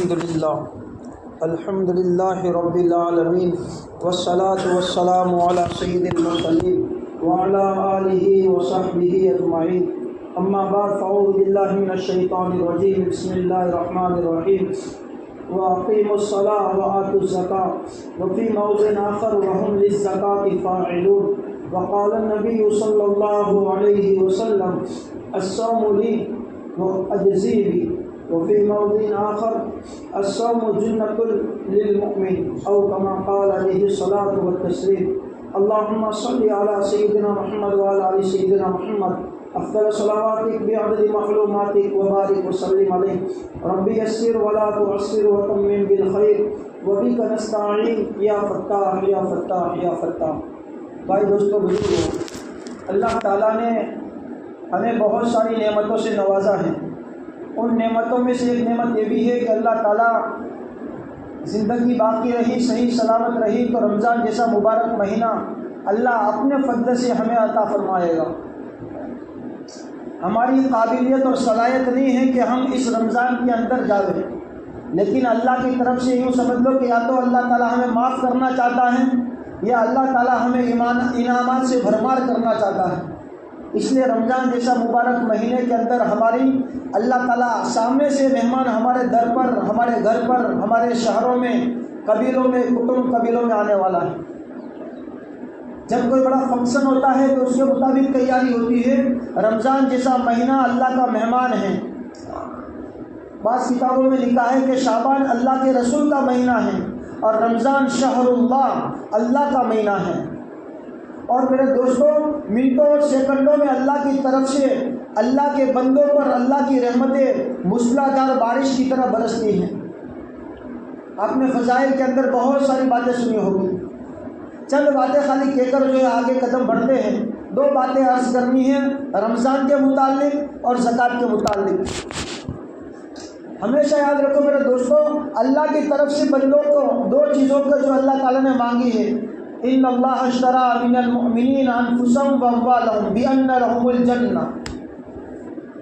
الحمد لله. الحمد لله رب العالمين. والصلاة والسلام على سيد المرسلين وعلى آله وصحبه أجمعين. أما بعد، فأعوذ بالله من الشيطان الرجيم. بسم الله الرحمن الرحيم. وأقيموا الصلاة وآتوا الزكاة. وفي موضع آخر، وهم للزكاة فاعلون. وقال النبي صلى الله عليه وسلم، الصوم لي وأجزي بي وفي موضع آخر، الصوم جنة للمؤمن، أو كما قال عليه الصلاة والتسليم. اللهم صل على سيدنا محمد وعلى آل سيدنا محمد. أفضل صلواتك بعدد معلوماتك وبارك وسلم عليه ربي يسر ولا تعسر وتمم بالخير. وبك نستعين، يا فتاح يا فتاح يا فتاح. بھائی دوستو بزرگوں اللہ تعالیٰ نے ہمیں بہت ساری نعمتوں سے نوازا ہے۔ ان نعمتوں میں سے ایک نعمت یہ بھی ہے کہ اللہ تعالیٰ زندگی باقی رہی، صحیح سلامت رہی تو رمضان جیسا مبارک مہینہ اللہ اپنے فضل سے ہمیں عطا فرمائے گا۔ ہماری قابلیت اور صلاحیت نہیں ہے کہ ہم اس رمضان کے اندر جا رہے لیکن اللہ کی طرف سے یوں سمجھ لو کہ یا تو اللہ تعالیٰ ہمیں معاف کرنا چاہتا ہے یا اللہ تعالیٰ ہمیں ایمان، انعامات سے بھرمار کرنا چاہتا ہے۔ اس لیے رمضان جیسا مبارک مہینے کے اندر ہماری اللہ تعالیٰ سامنے سے مہمان ہمارے در پر، ہمارے گھر پر، ہمارے شہروں میں، قبیلوں میں کٹم قبیلوں میں آنے والا ہے۔ جب کوئی بڑا فنکشن ہوتا ہے تو اس کے مطابق تیاری ہوتی ہے۔ رمضان جیسا مہینہ اللہ کا مہمان ہے۔ بعض کتابوں میں لکھا ہے کہ شابان اللہ کے رسول کا مہینہ ہے اور رمضان شہر اللہ اللہ کا مہینہ ہے۔ اور میرے دوستوں منٹوں اور سیکنڈوں میں اللہ کی طرف سے اللہ کے بندوں پر اللہ کی رحمتیں مسلادار بارش کی طرح برستی ہیں۔ آپ نے فضائل کے اندر بہت ساری باتیں سنی ہوگی۔ چند باتیں خالی کہہ کر جو ہے آگے قدم بڑھتے ہیں۔ دو باتیں عرض کرنی ہیں، رمضان کے متعلق اور زکوٰۃ کے متعلق۔ ہمیشہ یاد رکھو میرے دوستوں اللہ کی طرف سے بندوں کو دو چیزوں کو جو اللہ تعالیٰ نے مانگی ہے۔ ان اللہ اشترا من المؤمنین انفسهم واموالهم بان لهم الجنہ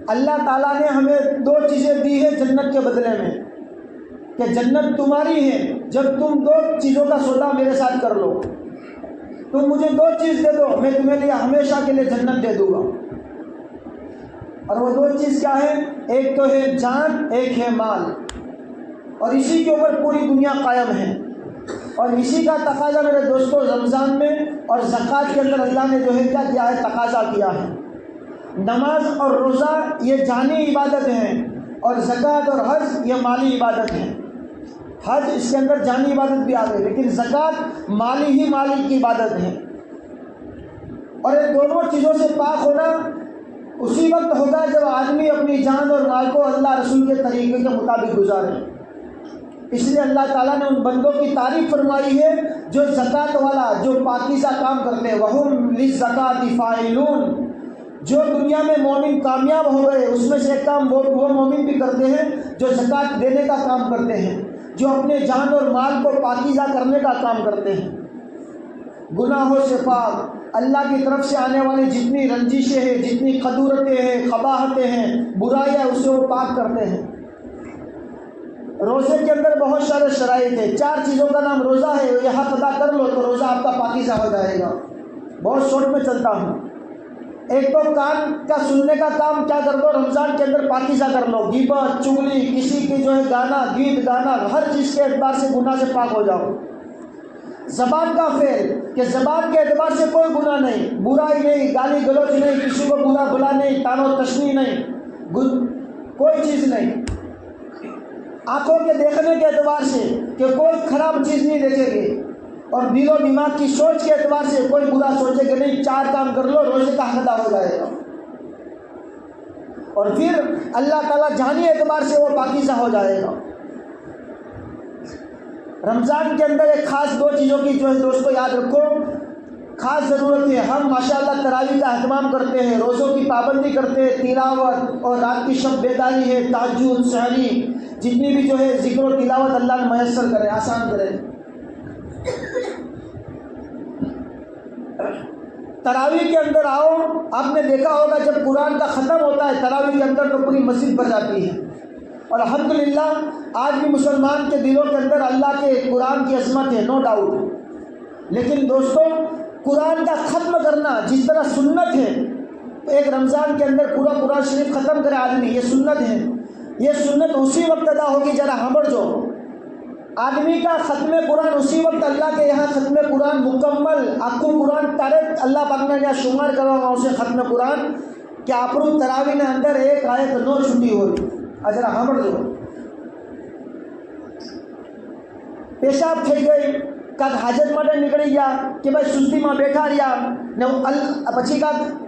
اللہ تعالیٰ نے ہمیں دو چیزیں دی ہیں جنت کے بدلے میں۔ کہ جنت تمہاری ہے، جب تم دو چیزوں کا سودا میرے ساتھ کر لو۔ تم مجھے دو چیز دے دو، میں تمہیں لیے ہمیشہ کے لیے جنت دے دوں گا۔ اور وہ دو چیز کیا ہے؟ ایک تو ہے جان، ایک ہے مال۔ اور اسی کے اوپر پوری دنیا قائم ہے۔ اور اسی کا تقاضا میرے دوستوں رمضان میں اور زکوٰۃ کے اندر اللہ نے جو ہے کیا کیا ہے؟ تقاضا کیا ہے۔ نماز اور روزہ یہ جانی عبادت ہیں اور زکوٰۃ اور حج یہ مالی عبادت ہیں۔ حج اس کے اندر جانی عبادت بھی آ گئی، لیکن زکوٰۃ مالی ہی مالی کی عبادت ہے۔ اور ان دونوں چیزوں سے پاک ہونا اسی وقت ہوتا ہے جب آدمی اپنی جان اور مال کو اللہ رسول کے طریقے کے مطابق گزارے۔ اس لیے اللہ تعالیٰ نے ان بندوں کی تعریف فرمائی ہے، جو زکوٰۃ والا، جو پاکیزہ کام کرتے وہم لزکاتی فائلون جو دنیا میں مومن کامیاب ہو گئے، اس میں سے ایک کام وہ وہ مومن بھی کرتے ہیں جو زکوٰۃ دینے کا کام کرتے ہیں۔ جو اپنے جان اور مال کو پاکیزہ کرنے کا کام کرتے ہیں۔ گناہوں سے پاک۔ اللہ کی طرف سے آنے والی جتنی رنجشیں ہیں، جتنی قدورتیں ہیں قباہتیں ہیں، برائیاں اسے وہ پاک کرتے ہیں۔ روزے کے اندر بہت سارے شرائط ہیں۔ چار چیزوں کا نام روزہ ہے یہاں پتا کر لو تو روزہ آپ کا پاکیزہ ہو جائے گا۔ بہت شوٹ میں چلتا ہوں۔ ایک تو کان کا سننے کا کام کیا کر لو رمضان کے اندر پاکیزہ کر لو۔ گیبت چگلی کسی کی جو ہے گانا، گیت، گانا، ہر چیز کے اعتبار سے گناہ سے پاک ہو جاؤ۔ زبان کا فیل کہ زبان کے اعتبار سے کوئی گناہ نہیں، برائی نہیں، گالی گلوچ نہیں، کسی کو برا بلا نہیں تانو تشنی نہیں کوئی چیز نہیں۔ آنکھوں کے دیکھنے کے اعتبار سے کہ کوئی خراب چیز نہیں دیکھے گے اور دل و دماغ کی سوچ کے اعتبار سے کوئی برا سوچے کہ نہیں، چار کام کر لو، روزے کا حدہ ہو جائے گا۔ اور پھر اللہ تعالیٰ جانی اعتبار سے وہ پاکیزہ ہو جائے گا۔ رمضان کے اندر ایک خاص دو چیزوں کی جو ہے دوستوں یاد رکھو۔ خاص ضرورت ہے، ہم ماشاء اللہ تراوی کا اہتمام کرتے ہیں، روزوں کی پابندی کرتے ہیں، تلاوت اور رات کی شب بیداری ہے تاجود سہری جتنی بھی جو ہے ذکر و تلاوت اللہ نے میسر کرے، آسان کرے۔ تراویح کے اندر آؤ، آپ نے دیکھا ہوگا جب قرآن کا ختم ہوتا ہے، تراویح کے اندر تو پوری مسجد بھر جاتی ہے۔ اور الحمدللہ، آج بھی مسلمان کے دلوں کے اندر اللہ کے قرآن کی عظمت ہے نو ڈاؤٹ لیکن دوستوں قرآن کا ختم کرنا جس طرح سنت ہے، ایک رمضان کے اندر پورا قرآن شریف ختم کرے آدمی، یہ سنت ہے۔ یہ سنت اسی وقت ادا ہوگی ذرا ہمڑ جو۔ آدمی کا ختم قرآن اسی وقت اللہ کے یہاں ختم قرآن مکمل آکو قرآن تارت اللہ پاک یا شمار کروا اسے ختم قرآن۔ کہ آپ تراوی نے اندر ایک એક આયત ન છૂટી હોય આ જરા સાંભળજો પેશાબ થઈ ગઈ કાંક حاجت માટે نکڑی ગયા کہ بھائی سستی ماں بیٹھا ને પછી કાંક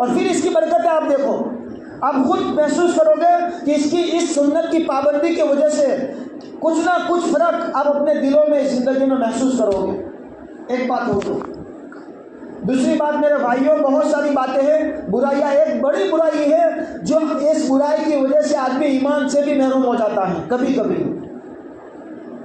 اور پھر اس کی برکتیں آپ دیکھو۔ آپ خود محسوس کرو گے کہ اس کی اس سنت کی پابندی کی وجہ سے کچھ نہ کچھ فرق آپ اپنے دلوں میں، زندگی میں محسوس کرو گے۔ ایک بات ہو تو دوسری بات، میرے بھائیوں، بہت ساری باتیں ہیں۔ برائیاں ایک بڑی برائی ہے جو اس برائی کی وجہ سے آدمی ایمان سے بھی محروم ہو جاتا ہے کبھی کبھی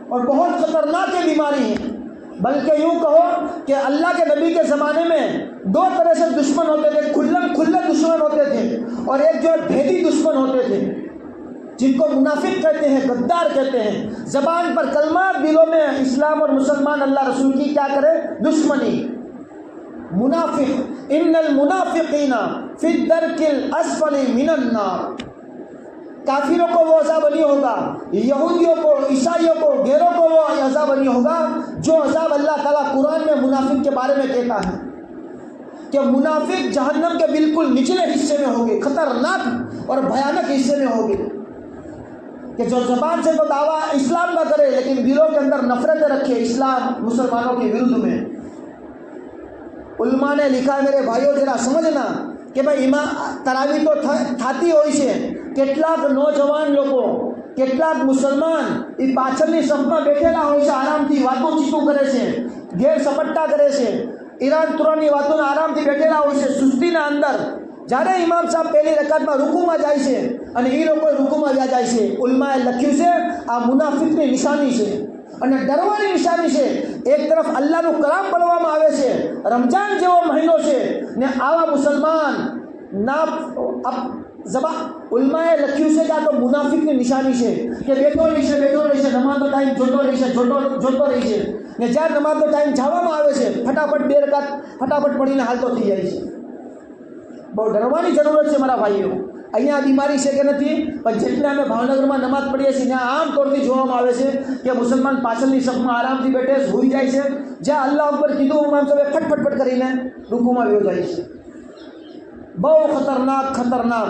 اور بہت خطرناک بیماری ہے۔ بلکہ یوں کہو کہ اللہ کے نبی کے زمانے میں دو طرح سے دشمن ہوتے تھے، کھلم کھلے دشمن ہوتے تھے اور ایک جو ہے بھیدی دشمن ہوتے تھے، جن کو منافق کہتے ہیں، غدار کہتے ہیں۔ زبان پر کلمات دلوں میں اسلام اور مسلمان اللہ رسول کی کیا کرے؟ دشمنی۔ منافق، ان المنافقین فی الدرک الاسفل من النار۔ کافروں کو وہ عذاب نہیں ہوگا، یہودیوں کو، عیسائیوں کو، غیروں کو وہ عذاب نہیں ہوگا جو عذاب اللہ تعالیٰ قرآن میں منافق کے بارے میں کہتا ہے۔ کہ منافق جہنم کے بالکل نچلے حصے میں ہوگی خطرناک اور بھیانک حصے میں ہوگی کہ جو زبان سے وہ دعویٰ اسلام کا کرے، لیکن دلوں کے اندر نفرتیں رکھے اسلام مسلمانوں کے ورد میں۔ علماء نے لکھا میرے بھائیوں ذرا سمجھنا کہ بھائی تراوی تو تھاتی ہو اسے۔ કેટલાક નોજવાન લોકો, કેટલાક મુસલમાન એ પાછળની સફમાં બેઠેલા હોય છે, આરામથી વાતો ચીતું કરે છે ઘેર સપટ્ટા કરે છે. ઈરાન તુરાનની વાતોને આરામથી બેઠેલા હોય છે, સુસ્તીના અંદર. જ્યારે ઇમામ સાહેબ પહેલી રકાતમાં રૂકુમાં જાય છે અને એ લોકો રૂકુમાં જ્યાં જાય છે. ઉલમાએ લખ્યું છે, આ મુનાફિકની નિશાની છે. અને ડરવાની નિશાની છે, એક તરફ અલ્લાહનું કલામ પડવામાં આવે છે રમજાન જેવો મહિનો છે, ને આવા મુસલમાન ના જબા ઉલમાએ લખ્યું છે કે આ તો મુનાફિકની નિશાની છે કે બેઠો રહેશે બેઠો રહેશે નમાઝનો ટાઈમ જોતો રહેશે જોતો જોતો રહેશે ને જ્યાં નમાઝનો ટાઈમ જવામાં આવે છે ફટાફટ બે રકાત ફટાફટ પડીને હાલતો થઈ જાય છે બહુ ડરવાની જરૂરત છે મારા ભાઈઓ અહીંયા બીમારી છે કે નથી પણ જેટલા અમે ભાવનગરમાં નમાઝ પડીએ છીએ ત્યાં આમ તોડથી જોવામાં આવે છે કે મુસલમાન પાછળની સફમાં આરામથી બેઠે સૂઈ જાય છે જ્યાં અલ્લાહ ઉપર કીધું ઇમામ સાહેબે ફટ ફટ ફટ કરીને રૂકુમાં વ્યો જાય છે બહુ ખતરનાક ખતરનાક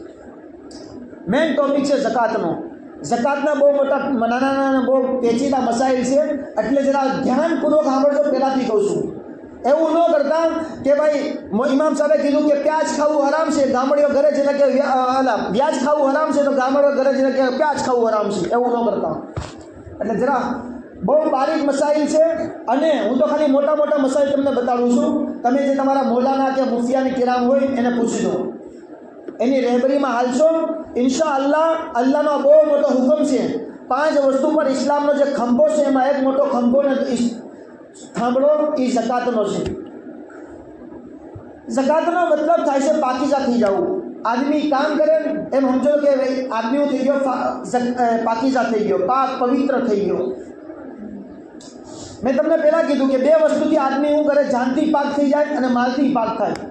મેઇન ટોપિક છે જકાતનો. જકાતના બહુ મોટા, નાના નાના, બહુ પેચીદા મસાઇલ છે. એટલે જરા ધ્યાનપૂર્વક સાંભળજો, પહેલાંથી કહું છું. એવું ન કરતા કે ભાઈ ઇમામ સાહેબે કીધું કે પ્યાજ ખાવું હરામ છે. ગામડીઓ ઘરે જઈને કે વ્યા- વ્યાજ ખાવું હરામ છે તો ગામડીઓ ઘરે જઈને કે પ્યાજ ખાવું હરામ છે. એવું ન કરતા. એટલે જરા બહુ બારીક મસાઇલ છે અને હું તો ખાલી મોટા મોટા મસાઇલ તમને બતાડું છું. તમે જે તમારા મોલાના કે મુફિયાની કિરામ હોય એને પૂછી દો એની રહેબરીમાં હાલશો? ઇન્શા અલ્લાહ અલ્લાહનો બહુ મોટો હુકમ છે. પાંચ વસ્તુ પર ઇસ્લામનો જે ખંભો છે, એમાં એક મોટો ખંભો ને થાંભળો એ જકાતનો છે. જકાતનો મતલબ થાય છે પાકીઝા થઈ જવું. આદમી કામ કરે એમ સમજો કે ભાઈ આદમી હું થઈ ગયો પાકીઝા થઈ ગયો, પાક પવિત્ર થઈ ગયો. મેં તમને પહેલાં કીધું કે બે વસ્તુથી આદમી હું કરે? જાનથી પાક થઈ જાય અને માલથી પાક થાય.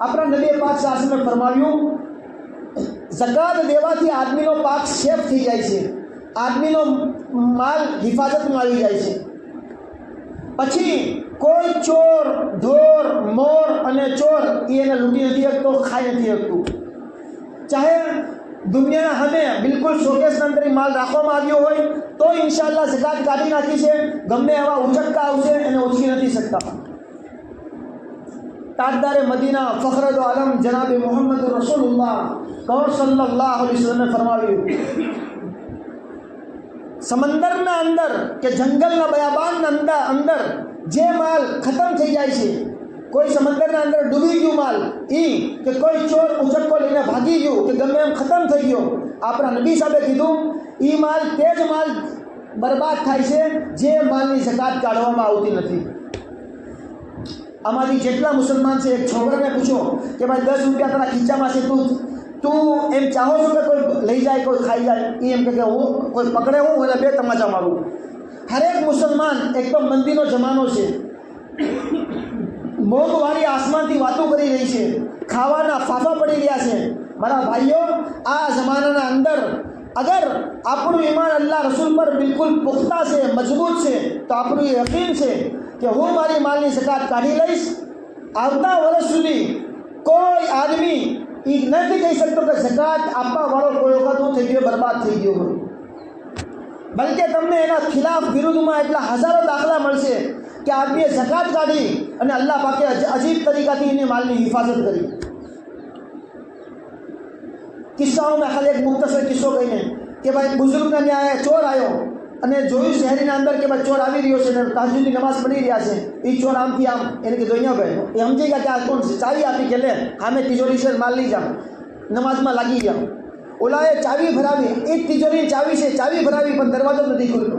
આપણા નબી પાક શાસને ફરમાવ્યું, જકાત દેવાથી આદમીનો પાક સેફ થઈ જાય છે. આદમીનો માલ હિફાજતમાં આવી જાય છે. પછી કોઈ ચોર, ઢોર, મોર અને ચોર એને લૂંટી નથી શકતો, ખાઈ નથી શકતું. ચાહે દુનિયાના હમે બિલકુલ શોકેસના અંદર માલ રાખવામાં આવ્યો હોય, તો ઇન્શાલ્લાહ જકાત કાઢી નાખી છે. ગમે એવા ઉચકતા આવશે, એને ઉચકી નથી શકતા. તાજદારે મદીના ફખરદ આલમ જનાબે મોહમ્મદ રસૂલુલ્લાહ કૌર સલ્લલ્લાહુ અલૈહિ વસલ્લમે ફરમાવ્યું, સમંદરના અંદર કે જંગલના બયાબાનના અંદર અંદર જે માલ ખતમ થઈ જાય છે, કોઈ સમંદરના અંદર ડૂબી ગયું માલ એ કે કોઈ ચોર ઉચક્કો લઈને ભાગી ગયું કે ગમે એમ ખતમ થઈ ગયો. આપણા નબી સાહેબે કીધું એ માલ તે જ માલ બરબાદ થાય છે જે માલની જકાત કાઢવામાં આવતી નથી. આમાંથી જેટલા મુસલમાન છે છોકરાને પૂછો કે ભાઈ, દસ રૂપિયા તારા ખીચામાં છે તું તું એમ ચાહો છો કે કોઈ લઈ જાય, કોઈ ખાઈ જાય? એ એમ કે હું, કોઈ પકડે હું એટલે બે તમાચા મારું. હરેક મુસલમાન એકદમ મંદીનો જમાનો છે. મોંઘવારી આસમાનથી વાતો કરી રહી છે. ખાવાના ફાફા પડી રહ્યા છે. મારા ભાઈઓ, આ જમાનાના અંદર અગર આપણું ઈમાન અલ્લાહ રસૂલ પર બિલકુલ પુખ્તા છે, મજબૂત છે, તો આપણું યકીન છે કે હું મારી માલની સકાત કાઢી લઈશ? આવતા વર્ષ સુધી કોઈ આદમી એ નથી કહી શકતો કે સકાત આપવા વાળો કોઈ વખત હું થઈ ગયો, બરબાદ થઈ ગયો બલકે તમને એના ખિલાફ વિરુદ્ધમાં એટલા હજારો દાખલા મળશે કે આદમીએ સકાત કાઢી અને અલ્લાહ પાકે અજીબ તરીકાથી એની માલની હિફાજત કરી. કિસ્સાઓમાં ખાલી એક મુક્તસર કિસ્સો કહીને કે ભાઈ બુઝુર્ગના ન્યાય ચોર આવ્યો. અને જોયું શહેરીના અંદર કે ભાઈ ચોર આવી રહ્યો છે અને તાજુદી નમાઝ પડી રહ્યા છે એ ચોર આમથી આમ એને કીધું, અહીંયા ગયો એ સમજી ગયા કે આ કોણ છે? ચાવી આપી કે લે આમે તિજોરી છે, માલ લઈ જાઓ નમાઝમાં લાગી જાઉં ઓલાએ ચાવી ભરાવી એ તિજોરી ચાવી છે, ચાવી ભરાવી, પણ દરવાજો નથી ખુલતો.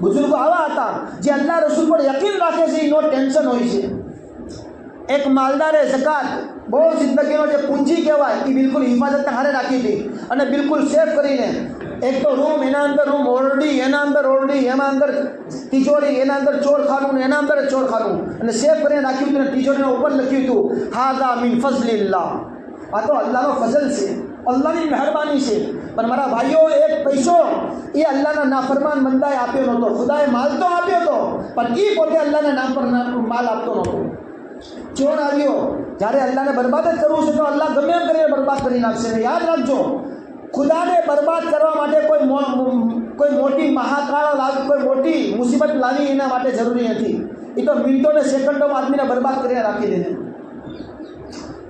બુઝુર્ગો આવા હતા જે અલ્લાહ રસૂલ પર યકીન રાખે છે, એનો ટેન્શન હોય છે. એક માલદારે જકાત, બહુ જિંદગીનો જે પૂંજી કહેવાય, એ બિલકુલ હિફાજત હારે રાખી હતી અને બિલકુલ સેફ કરીને એક તો રૂમ એના અંદર, રૂમ ઓરડી, એના અંદર ઓરડી એના અંદર તિજોરી, એના અંદર ચોરખાનું એના અંદર ચોરખાનું અને સેફ કરીને રાખ્યું હતું અને તિજોરીના ઉપર લખ્યું હતું, હાદા મિન ફઝલિલ્લાહ. આ તો અલ્લાહનો ફઝલ છે. અલ્લાહની મહેરબાની છે. પણ મારા ભાઈઓ, એક પૈસો એ અલ્લાહના નાફરમાન બંદાએ આપ્યો નહોતો. ખુદાએ માલ તો આપ્યો હતો પણ એ પોતે અલ્લાહના નામ પર ના- માલ આપતો નહોતો. ચોર આવ્યો, જ્યારે અલ્લાહને બરબાદ જ કરવું છે તો અલ્લાહ ગમે એમ કરીને બરબાદ કરી નાખશે. યાદ રાખજો, ખુદાને બરબાદ કરવા માટે કોઈ કોઈ મોટી મહાકાળ લાવી, કોઈ મોટી મુસીબત લાવી એના માટે જરૂરી નથી. એ તો મિનિટો ને સેકન્ડોમાં આદમીને બરબાદ કરીને રાખી દે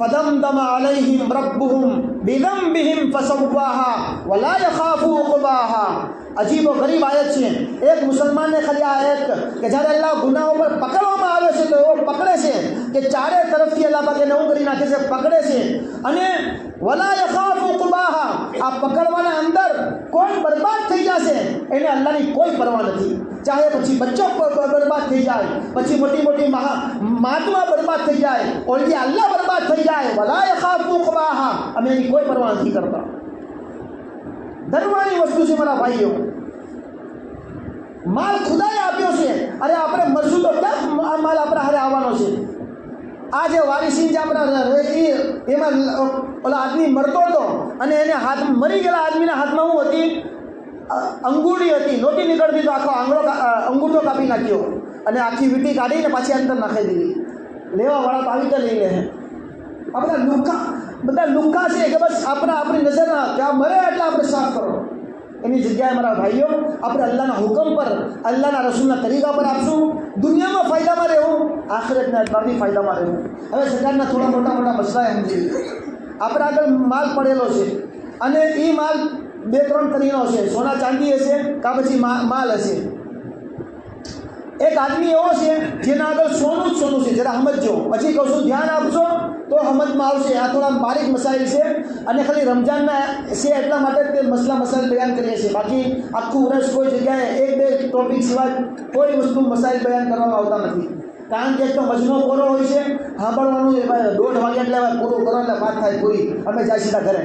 فدمدم عليهم ربهم بذنبهم فسواها ولا يخاف عقباها અજીબ ગરીબ આયત છે. એક મુસલમાનને ખાલી આ આયત કે જ્યારે અલ્લાહ ગુનાઓ પર પકડવામાં આવે છે તો એવો પકડે છે કે ચારે તરફથી અલ્લાહ પાકે નવું કરી નાખે છે, પકડે છે. અને વલા યખાફુ કુબાહા, આ પકડવાના અંદર કોણ બરબાદ થઈ જશે એને અલ્લાહની કોઈ પરવા નથી. ચાહે પછી બચ્ચો બરબાદ થઈ જાય, પછી મોટી મોટી મહાત્મા બરબાદ થઈ જાય, ઓલજી અલ્લાહ બરબાદ થઈ જાય. વલા યખાફુ કુબાહા, અમે એની કોઈ પરવા નથી કરતા. ધર્મની વસ્તુ છે મારા ભાઈઓ. માલ ખુદાએ આપ્યો છે. અરે આપણે મરશું તો ક્યાં માલ આપણા હારે આવવાનો છે? આ જે વારીસી જે આપણા એમાં ઓલા આદમી મરતો હતો અને એને હાથ, મરી ગયેલા આદમીના હાથમાં હું હતી? અંગૂઠી હતી. લોટી નીકળતી તો આખો આંગળો અંગૂઠો કાપી નાખ્યો અને આખી વીંટી કાઢીને પાછી અંદર નાખી દીધી. લેવાવાળા તો આવી રીતે લઈ લે આપણા લુકા બધા લુકા છે કે બસ આપણા આપણી નજરના કે આ મરે એટલે આપણે સાફ કરો. એની જગ્યાએ મારા ભાઈઓ, આપણે અલ્લાહના હુકમ પર, અલ્લાહના રસૂલના તરીકા પર આપશું. દુનિયામાં ફાયદામાં રહેવું, આખરેતના અઠવાડિયે ફાયદામાં રહેવું. હવે સરકારના થોડા મોટા મોટા મસલા એમ છે. આપણે આગળ માલ પડેલો છે. અને એ માલ બે ત્રણ તરીનો છે સોના ચાંદી હશે કાં પછી માલ હશે. એક આદમી એવો છે જેના આગળ સોનું જ સોનું છે. જરા સમજજો પછી કહું છું, ધ્યાન આપશો તો સમજમાં આવશે આ થોડા બારીક મસાઇલ છે અને ખાલી રમજાનના છે એટલા માટે તે મસલા મસાઇલ બયાન કરીએ છીએ. બાકી આખું વર્ષ કોઈ જગ્યાએ એક બે ટોપિક સિવાય કોઈ વસ્તુ મસાઇલ બયાન કરવામાં આવતા નથી. કારણ કે તો મજનો પૂરો હોય છે, સાંભળવાનું દોઢ વાગ્યા એટલે પૂરું કરો એટલે વાત થાય પૂરી. અમે જાય સીધા ઘરે.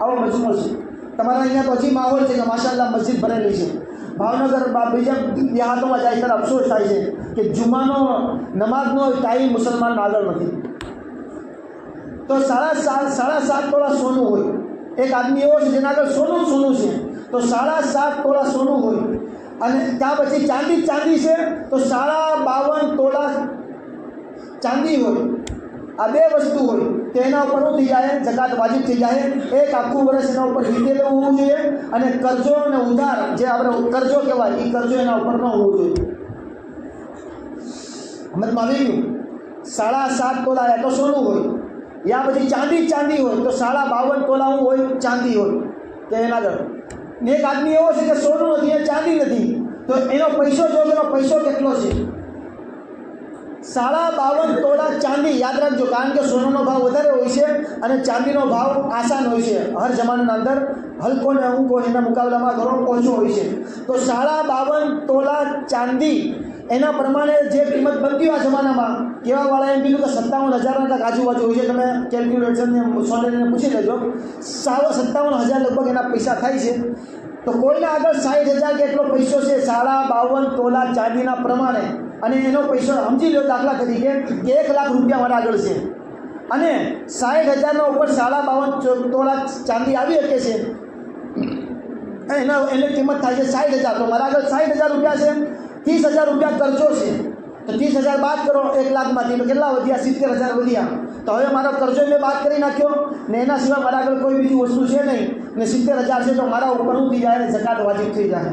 આવો મજનો છે. તમારા અહીંયા તો હજી માહોલ છે કે માશાલ્લાહ મસ્જિદ ભરેલી છે. ભાવનગર બીજા દેહાતોમાં જાય ત્યારે અફસોસ થાય છે કે જુમાનો નમાઝનો ટાઈમ મુસલમાન આગળ નથી. તો સાડા સાત સાડા સાત તોળા સોનું હોય. એક આદમી એવો છે જેના આગળ સોનું સોનું છે. તો સાડા સાત તોળા સોનું હોય. અને ત્યાં પછી ચાંદી ચાંદી છે તો સાડા બાવન તોળા ચાંદી હોય. આ બે વસ્તુ હોય. તો એના ઉપર શું થઈ જાય, જકાત વાજિબ થઈ જાય. એક આખું વર્ષ એના ઉપર રીતે હોવું જોઈએ અને કરજો અને ઉધાર, જે આપણે કરજો કહેવાય એ કરજો એના ઉપર ન હોવું જોઈએ. સમજમાં આવી ગયું સાડા સાત તોલા એ તો સોનું હોય. યા પછી ચાંદી ચાંદી હોય, તો સાડા બાવન તોલા હોય, ચાંદી હોય. તો એના આગળ. ને એક આદમી એવો છે કે સોનું નથી, એ ચાંદી નથી. તો એનો પૈસો જો એનો પૈસો કેટલો છે? સાડા બાવન તોલા ચાંદી યાદ રાખજો, કારણ કે સોનાનો ભાવ વધારે હોય છે અને ચાંદીનો ભાવ આસાન હોય છે. હર જમાનાના અંદર હલકો ને ઊંઘો એના મુકાબલામાં ઘણો ઓછો હોય છે. તો સાડા બાવન તોલા ચાંદી એના પ્રમાણે જે કિંમત બનતી આ જમાનામાં કેવા વાળા એમ કીધું કે સત્તાવન હજારના કાંક આજુબાજુ હોય છે. તમે કેલ્ક્યુલેશનને સોનેરીને પૂછી લેજો. સાવ સત્તાવન હજાર લગભગ એના પૈસા થાય છે. તો કોઈના આગળ સાઠ હજાર કેટલો પૈસો છે સાડા બાવન તોલા ચાંદીના પ્રમાણે. અને એનો પૈસો સમજી લો દાખલા તરીકે કે એક લાખ રૂપિયા મારા આગળ છે. અને સાઠ હજારના ઉપર સાડા બાવન તોલા ચાંદી આવી શકે છે. એના એની કિંમત થાય છે સાઠ હજાર. તો મારા આગળ સાઠ હજાર રૂપિયા છે, ત્રીસ હજાર રૂપિયા કરજો છે. તો ત્રીસ હજાર બાદ કરો એક લાખમાંથી. તો કેટલા વધ્યા? સિત્તેર હજાર વધ્યા. તો હવે મારો કરજો મેં બાદ કરી નાખ્યો ને એના સિવાય મારા આગળ કોઈ બીજી વસ્તુ છે નહીં. ને સિત્તેર હજાર છે તો મારા ઉપર થઈ જાય જકાત વાજિબ થઈ જાય.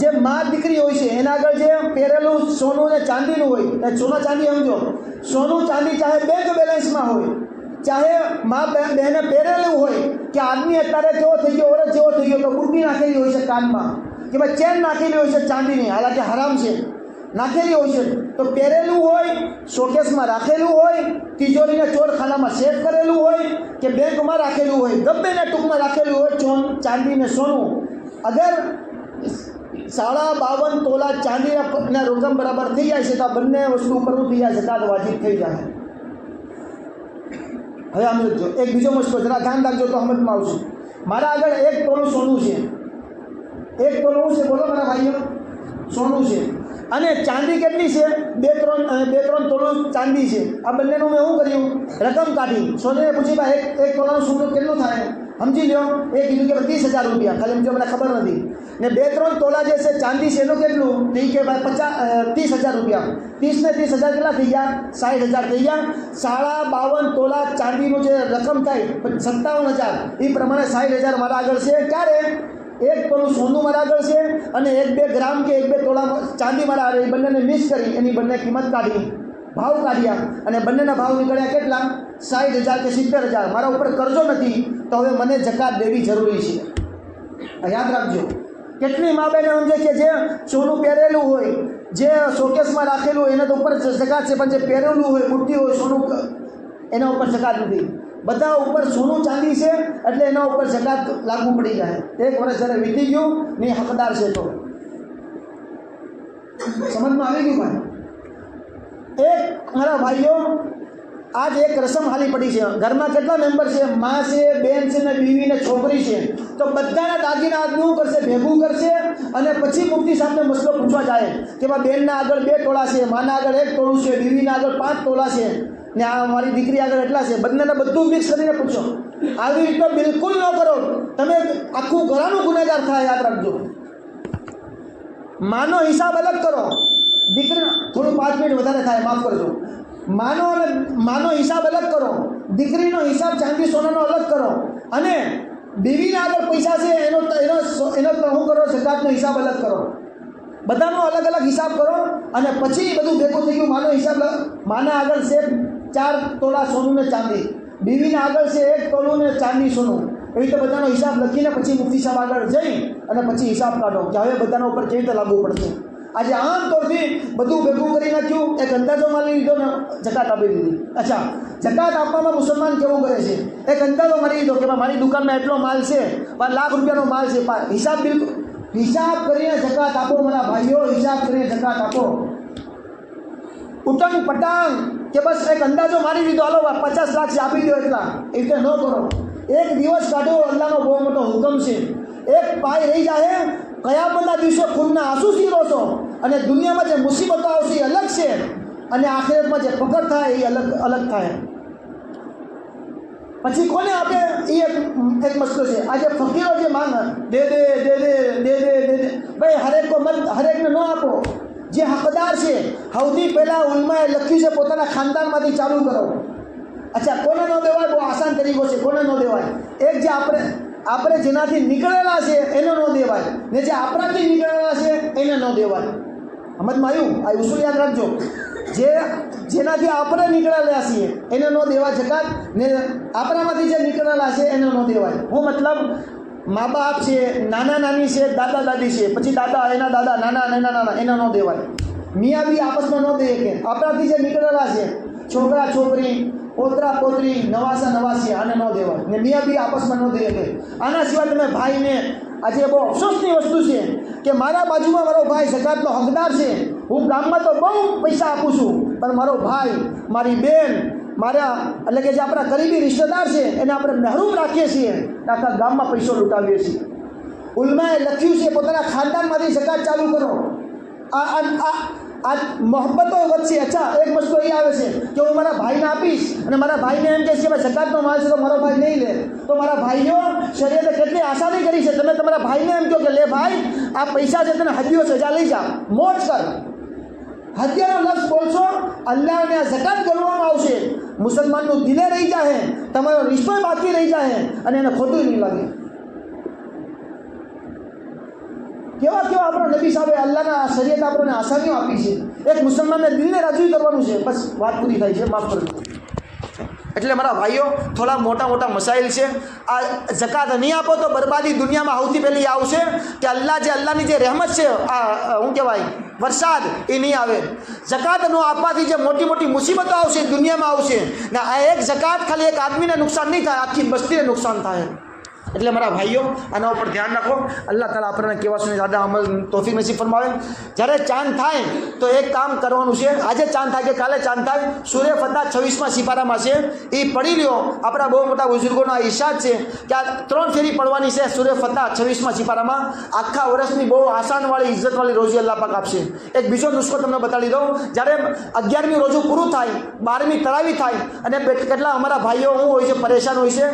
જે મા દીકરી હોય છે, એના આગળ જે પહેરેલું સોનું ને ચાંદીનું હોય એ સોના ચાંદી સમજો, સોનું ચાંદી ચાહે બેંક બેલેન્સમાં હોય, ચાહે મા બહેન પહેરેલું હોય, કે આદમી અત્યારે કેવો થઈ ગયો ઓરત જેવો થઈ ગયો, તો બુટ્ટી નાખેલી હોય છે કાનમાં, કે ભાઈ ચેન નાખેલી હોય છે ચાંદીની, હાલાકે હરામ છે, નાખેલી હોય છે, તો પહેરેલું હોય, શોકેસમાં રાખેલું હોય, તિજોરીને ચોરખાનામાં સેટ કરેલું હોય, કે બેંકમાં રાખેલું હોય, ગબ્બેને ટૂંકમાં રાખેલું હોય, ચોન ચાંદીને સોનું. અગર સાડા બાવન તોલા ચાંદીના રકમ બરાબર થઈ જાય છે તો બંને વસ્તુ ઉપર થઈ જાય જકાત વાજિબ થઈ જાય. હવે સમજો એક બીજો મસલો, જરા ધ્યાન રાખજો તો હમતમાં આવશું. મારા આગળ એક તોલું સોનું છે. એક તોલું છે? બોલો મારા ભાઈઓ. સોનું છે. અને ચાંદી કેટલી છે? બે ત્રણ બે ત્રણ તોલું ચાંદી છે. આ બંનેનું મેં શું કર્યું? રકમ કાઢી. સોને પૂછી, ભાઈ, એક એક તોલાનું સોનું કેટલું થાય? સમજી લો એ કીધું ત્રીસ હજાર રૂપિયા. ખાલી જો મને ખબર નથી. ને બે ત્રણ તોલા જે છે, ચાંદી છે, એનું કેટલું? તો કે ભાઈ પચાસ ત્રીસ હજાર રૂપિયા. ત્રીસ ને ત્રીસ હજાર કેટલા થઈ ગયા? સાઠ હજાર થઈ ગયા. સાડા બાવન તોલા ચાંદીનું જે રકમ થાય સત્તાવન હજાર. એ પ્રમાણે સાઠ હજાર મારા આગળ છે. ક્યારે? એક તોલું સોનું મારા આગળ છે અને એક બે ગ્રામ કે એક બે તોલા ચાંદી મારા આવે, એ બંનેને મિક્સ કરી, એની બંને કિંમત કાઢી. ભાવ કાઢ્યા અને બંનેના ભાવ નીકળ્યા કેટલા? સાઠ હજાર કે સિત્તેર હજાર. મારા ઉપર કરજો નથી, તો હવે મને જકાત દેવી જરૂરી છે. યાદ રાખજો. કેટલી મા બહેનો સમજે કે જે સોનું પહેરેલું હોય, જે શોકેસમાં રાખેલું હોય, એના તો ઉપર જકાત છે, પણ જે પહેરેલું હોય બુટ્ટી હોય, સોનું એના ઉપર જકાત નથી. બધા ઉપર સોનું ચાંદી છે, એટલે એના ઉપર જકાત લાગુ પડી જાય. એક વર્ષ જ્યારે વીતી ગયું, ને હકદાર છે તો. સમજમાં આવી ગયું ભાઈ એક મારા ભાઈઓ આજ એક રસમ હાલી પડી છે. ઘરમાં કેટલા મેમ્બર છે? મા છે, બેન છે ને બીવી ને છોકરી છે. તો બધાના દાગીના આદમી શું કરશે, ભેગું કરશે અને પછી મુક્તિ સામે મસલો પૂછવા જાય કે ભાઈ બેનના આગળ બે ટોળા છે, માના આગળ એક ટોળું છે, બીવીના આગળ પાંચ ટોળા છે. ને આ મારી દીકરી આગળ એટલા છે. બંનેને બધું મિક્સ કરીને પૂછો. આવી રીતે બિલકુલ ન કરો. તમે આખું ઘરાનું ગુનેગાર થાય, યાદ રાખજો. માનો હિસાબ અલગ કરો. દીકરી થોડું પાંચ મિનિટ વધારે થાય, માફ કરજો. માનો અને માનો હિસાબ અલગ કરો. દીકરીનો હિસાબ ચાંદી સોનાનો અલગ કરો. અને બીવીના આગળ પૈસા છે, એનો એનો એનો હું કરો જકાતનો હિસાબ અલગ કરો. બધાનો અલગ અલગ હિસાબ કરો અને પછી બધું ભેગું થઈ ગયું. માનો હિસાબ માના આગળ છે ચાર તોલા સોનું ને ચાંદી. બીવીના આગળ છે એક તોલું ને ચાંદી સોનું. એવી રીતે બધાનો હિસાબ લખીને પછી મુફ્તી સાહેબ આગળ જઈ અને પછી હિસાબ કાઢો કે હવે બધાના ઉપર કેવી રીતે લાગુ પડશે? આજે આમ તોફી બધું ભેગું કરી નાખ્યું. એક અંદાજો મારી લીધો ને, જકાત આપી દીધી. અચ્છા, જકાત આપવામાં મુસલમાન કેવું કરે છે? એક અંદાજો મારી લીધો કે મારી દુકાનમાં એટલો માલ છે લાખ રૂપિયાનો માલ છે. હિસાબ બિલકુલ હિસાબ કરીને જકાત આપો મારા ભાઈઓ, હિસાબ કરીને જકાત આપો. ઉટંગ પટાંગ, કે બસ એક અંદાજો મારી લીધો. હાલો, પચાસ લાખ છે, આપી દો એટલા. એ રીતે ન કરો. એક દિવસ કાઢો, અલ્લાહનો બહુ મોટો હુકમ છે. એક પાય રહી જાય કયા બધા દિવસો ખૂનના આંસુ સીરો છો. અને દુનિયામાં જે મુસીબતો આવશે એ અલગ છે. અને આખિરતમાં જે પકડ થાય એ અલગ અલગ થાય. પછી કોને આપે? એ એક એક મસલો છે. આજે ફકીરો જે માંગ, દે દે દે દે દે દે દે દે. ભાઈ હરેક કો મત, હરેકને ન આપો. જે હકદાર છે સૌથી પહેલાં ઉલમાએ લખ્યું છે, પોતાના ખાનદાનમાંથી ચાલુ કરો. અચ્છા, કોને ન દેવાય? બહુ આસાન તરીકો છે. કોને ન દેવાય? એક જે આપણે આપણે જેનાથી નીકળેલા છે, એને ન દેવાય. ને જે આપણાથી નીકળેલા છે, એને ન દેવાય. સમજમાં આવ્યું આ ઉસુલ યાદ રાખજો. જે જેનાથી આપણે નીકળેલા છીએ, એને ન દેવા જકાત ને આપણામાંથી જે નીકળેલા છે, એને ન દેવાય. હું મતલબ મા બાપ છે નાના નાની છે દાદા દાદી છે, પછી દાદા, એના દાદા, નાના નાના નાના, એને ન દેવાય. મિયા બી આપસમાં ન દે કે. આપણાથી જે નીકળેલા છે, છોકરા, છોકરી, પોતરા, પોતરી, નવાસા નવાસી આને ન દેવાય. ને મિયા બી આપસમાં ન દે કે. આના સિવાય તમે ભાઈને આજે બહુ અફસોસની વસ્તુ છે કે મારા બાજુમાં મારો ભાઈ જકાતનો હકદાર છે. હું ગામમાં તો બહુ પૈસા આપું છું, પણ મારો ભાઈ, મારી બેન, મારા એટલે કે જે આપણા કરીબી રિશ્તેદાર છે, એને આપણે મહેરૂમ રાખીએ છીએ આખા ગામમાં પૈસો લૂંટાવીએ છીએ. ઉલમાએ લખ્યું છે, પોતાના ખાનદાનમાંથી જકાત ચાલુ કરો. આ આ મોહબ્બતો વચ્ચે, અચ્છા, એક વસ્તુ એ આવે છે કે હું મારા ભાઈને આપીશ અને મારા ભાઈને એમ કહેશે કે જકાતનો માલ છે તો મારો ભાઈ નહીં લે. તો મારા ભાઈઓ શરીરે કેટલી આસાની કરી છે. તમે તમારા ભાઈને એમ કહો કે, લે ભાઈ, આ પૈસા છે તને હદ્યો સજા લઈ જા. મોજ કર. હત્યાનો લફ્ઝ બોલશો, અલ્લાહને આ જકાત બોલવામાં આવશે. મુસલમાનનું દિલે રહી જાય તમારો રિશ્તો બાકી રહી જાય અને એને ખોટું નહીં લાગે. કેવા કેવા આપણા નબી સાહેબે અલ્લાહના શરીયત આપણને આસાનીઓ આપી છે. એક મુસલમાનને દિલને રાજી કરવાનું છે. બસ વાત પૂરી થાય છે. માફ કરજો. એટલે મારા ભાઈઓ, થોડા મોટા મોટા મસાઇલ છે. આ જકાત નહીં આપો તો બરબાદી દુનિયામાં સૌથી પહેલી આવશે કે અલ્લાહ જે અલ્લાહની જે રહેમત છે, આ શું કહેવાય, વરસાદ, એ નહીં આવે. જકાત ન આપવાથી જે મોટી મોટી મુસીબતો આવશે, દુનિયામાં આવશે. ને આ એક જકાત ખાલી એક આદમીને નુકસાન નહીં થાય, આખી બસ્તીને નુકસાન થાય. એટલે મારા ભાઈઓ, આના ઉપર ધ્યાન રાખો. અલ્લાહ તાલા આપણને કેવા સુને દાદા અમલ તોફી નસીબ ફરમાવે. જ્યારે ચાંદ થાય, તો એક કામ કરવાનું છે. આજે ચાંદ થાય કે કાલે ચાંદ થાય, સૂર્ય ફતા છવ્વીસમાં સિપારામાં છે. એ પડી લ્યો. આપણા બહુ મોટા બુઝુર્ગોનો ઈશાદ છે કે આ ત્રણ ફેરી પડવાની છે સૂર્ય ફતા છવ્વીસમાં સિપારામાં. આખા વર્ષની બહુ આસાનવાળી, ઇજ્જતવાળી રોજી અલ્લાહ પાક આપશે. એક બીજો નુસ્ખો તમને બતાડી દઉં. જ્યારે અગિયારમી રોજુ પૂરું થાય, બારમી તળાવી થાય, અને કેટલા અમારા ભાઈઓ હું હોય છે, પરેશાન હોય છે,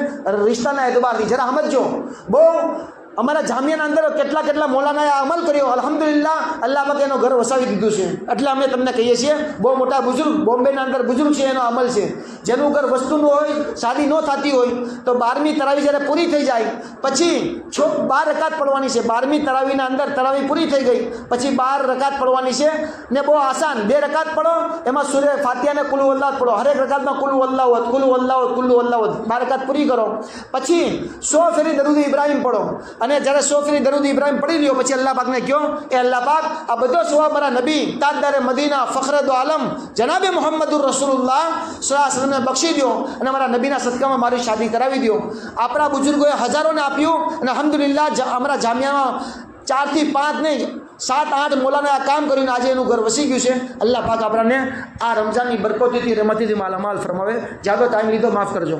રિશ્તાના એતબારથી જરા સમજો Bom, અમારા જામિયાના અંદર કેટલા કેટલા મોલાનાએ અમલ કર્યો, અલ્હમ્દુલિલ્લાહ અલ્લાહ પાકે એનો ઘર વસાવી દીધું છે. એટલે અમે તમને કહીએ છીએ, બહુ મોટા બુઝુર્ગ, બોમ્બેના અંદર બુઝુર્ગ છે એનો અમલ છે. જેનું ઘર વસ્તુનું હોય શાદી ન થતી હોય, તો બારમી તરાવી જ્યારે પૂરી થઈ જાય, પછી છો બાર રકાત પડવાની છે. બારમી તરાવીના અંદર તરાવી પૂરી થઈ ગઈ, પછી બાર રકાત પડવાની છે. ને બહુ આસાન, બે રકાત પડો, એમાં સૂર્ય ફાતિયાને કુલુ અલ્લાહ પડો. હરેક રકાતમાં કુલુ અલ્લાહ હોત કુલુ હોત કુલ્લુ અલ્લાહ હોત બાર રકાત પૂરી કરો. પછી સો ફેરી દરુદ ઇબ્રાહિમ પડો. અને જ્યારે સો દરુદ ઇબ્રાહિમ પડી લ્યો પછી અલ્લાહ પાકને કહ્યો એ અલ્લાહ પાક, આ બધો સવાબ મારા નબી, તાજદારે મદીના ફખરે દો આલમ, જનાબે મોહમ્મદુર રસુલ્લાહ સલાહને બક્ષી દો અને મારા નબીના સદકામાં મારી શાદી કરાવી દો આપણા બુઝુર્ગોએ હજારોને આપ્યું અને અલ્હમ્દુલિલ્લાહ અમારા જામિયામાં ચારથી પાંચ નહીં, સાત, આઠ મોલાને આ કામ કર્યું આજે એનું ઘર વસી ગયું છે. અલ્લાહ પાક આપણને આ રમઝાનની બરકતીથી, રમતીથી માલામાલ ફરમાવે. જાદો ટાઈમ લીધો, માફ કરજો.